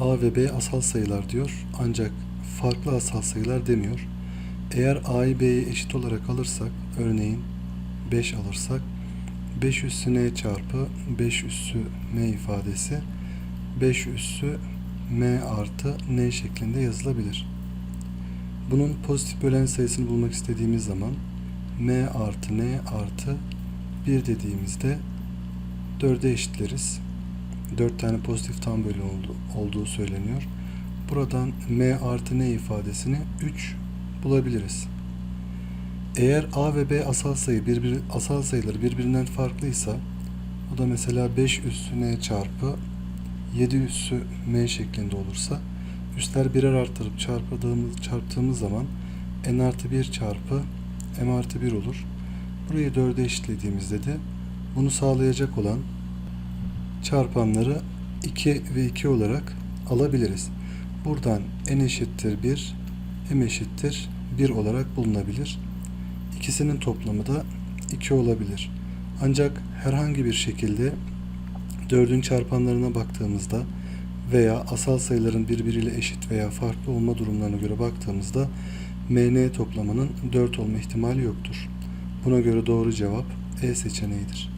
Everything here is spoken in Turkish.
A ve B asal sayılar diyor ancak farklı asal sayılar demiyor. Eğer A'yı B'yi eşit olarak alırsak örneğin 5 alırsak 5 üssü n çarpı 5 üssü m ifadesi 5 üssü m artı n şeklinde yazılabilir. Bunun pozitif bölen sayısını bulmak istediğimiz zaman m artı n artı 1 dediğimizde 4'e eşitleriz. 4 tane pozitif tam bölü oldu, olduğu söyleniyor. Buradan m artı n ifadesini 3 bulabiliriz. Eğer a ve b asal sayı birbiri, asal sayıları birbirinden farklıysa o da mesela 5 üssü n çarpı 7 üssü m şeklinde olursa üstler birer artırıp çarptığımız, çarptığımız zaman n artı 1 çarpı m artı 1 olur. Burayı 4'e eşitlediğimizde de bunu sağlayacak olan çarpanları 2 ve 2 olarak alabiliriz. Buradan n eşittir 1, m eşittir 1 olarak bulunabilir. İkisinin toplamı da 2 olabilir. Ancak herhangi bir şekilde 4'ün çarpanlarına baktığımızda veya asal sayıların birbiriyle eşit veya farklı olma durumlarına göre baktığımızda mn toplamının 4 olma ihtimali yoktur. Buna göre doğru cevap E seçeneğidir.